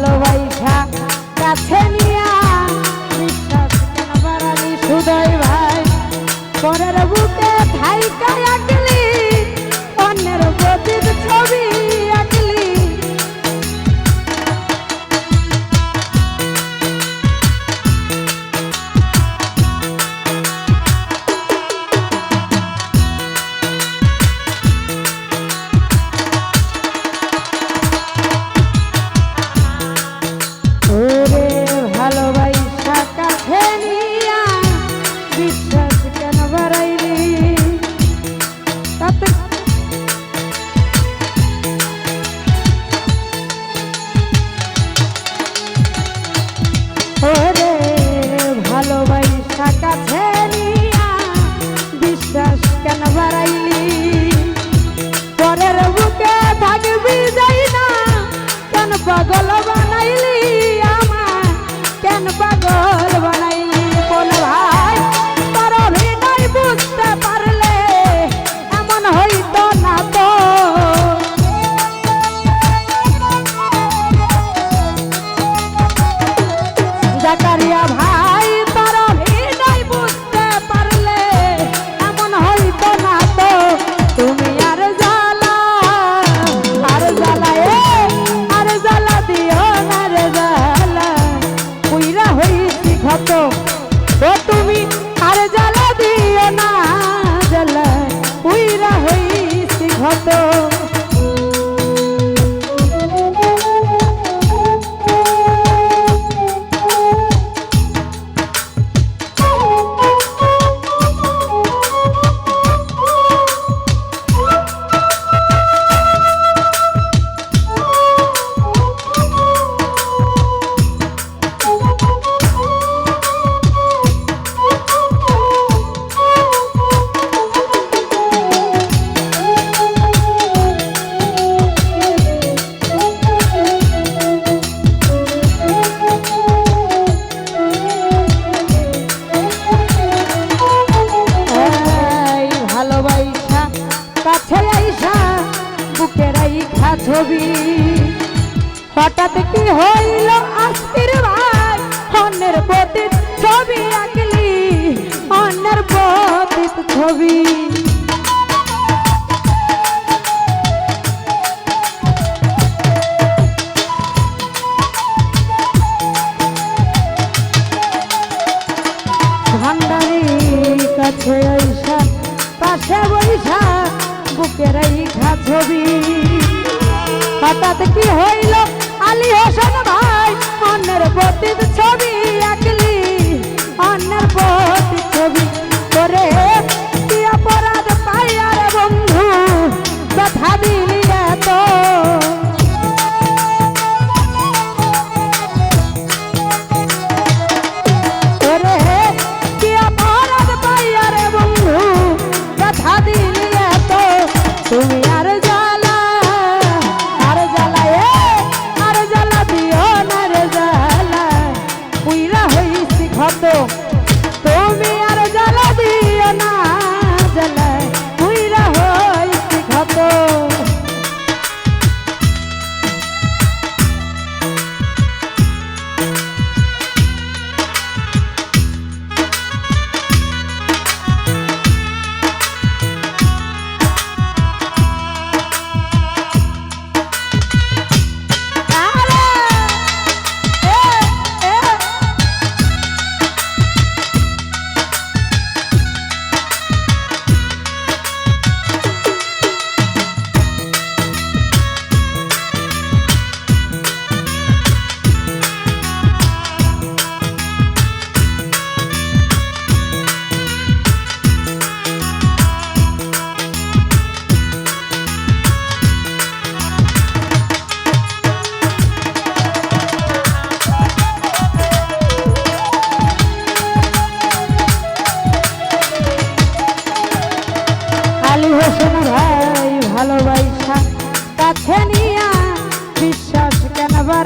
Hello. বিশ্বাস কেন বাড়াইলি? তাতে ওরে ভালোবাসা কাছে নিয়া বিশ্বাস কেন বাড়াইলি? পরের বুকে থাকবি যাই না, কেন পাগল হঠাৎ কি হইল আস্তির ভাই? অন্যের প্রতি ছবি আঁকলি, অন্যের প্রতি ছবি। কাছে ঐশা পাশে বৈশা বুকের এই ছবি। হঠাৎ কি হইল আলী হোসেন ভাই অন্যের প্রতি ছবি আঁকলি অন্যের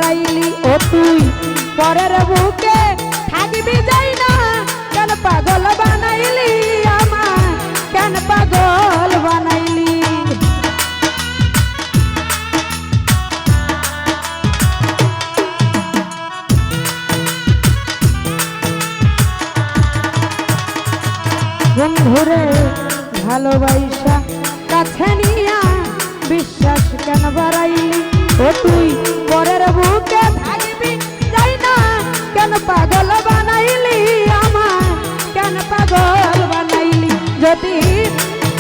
হারাইলি ও তুই। পরের বুকে থাকবি যাই না। কেন পাগল বানাইলি আমার কেন পাগল বানাইলি? ঘুরে ভালোবাসা কাছে নিয়া বিশ্বাস কেন বাড়াইলি? ও তুই পরের বুকে থাকবি? যাই না কেন পাগল বানাইলি আমার কেন পাগল বানাইলি? যদি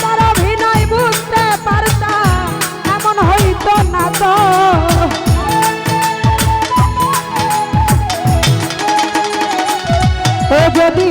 তার অভিনয় বুঝতে পারতাম, এমন হইতো না তো। যদি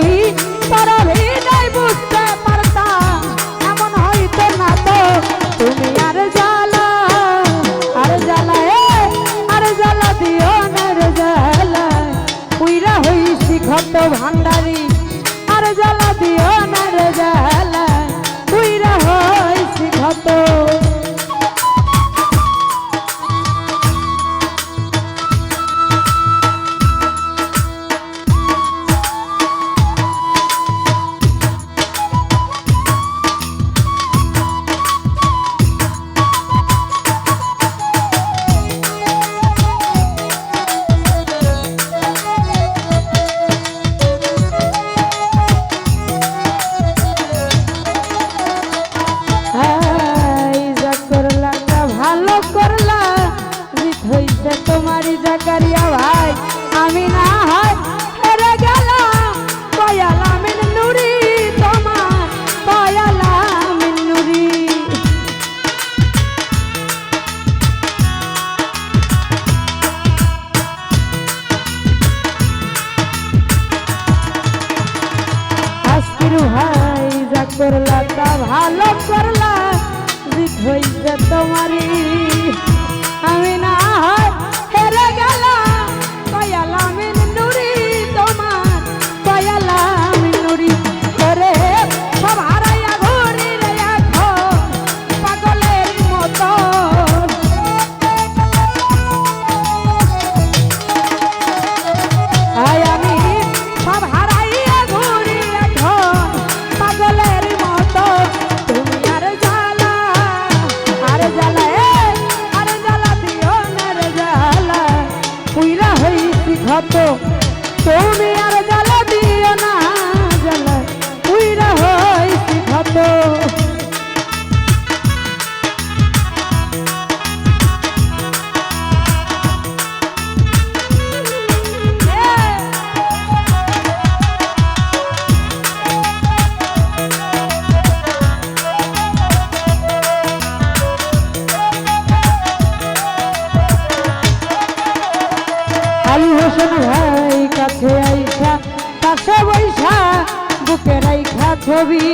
ছবি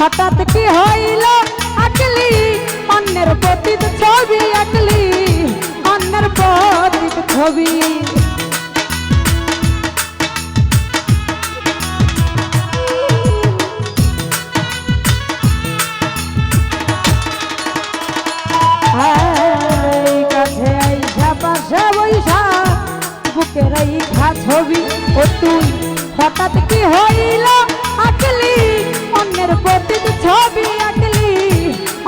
হঠাৎ কি হইল? আকলি অন্যের প্রতি ছবি আকলি, অন্যের প্রতি ছবি। ছবি, ও তুই, হঠাৎ কি আঁকলি অন্যের প্রতি ছবি আঁকলি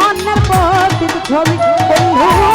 অন্যের প্রতি ছবি। বন্ধু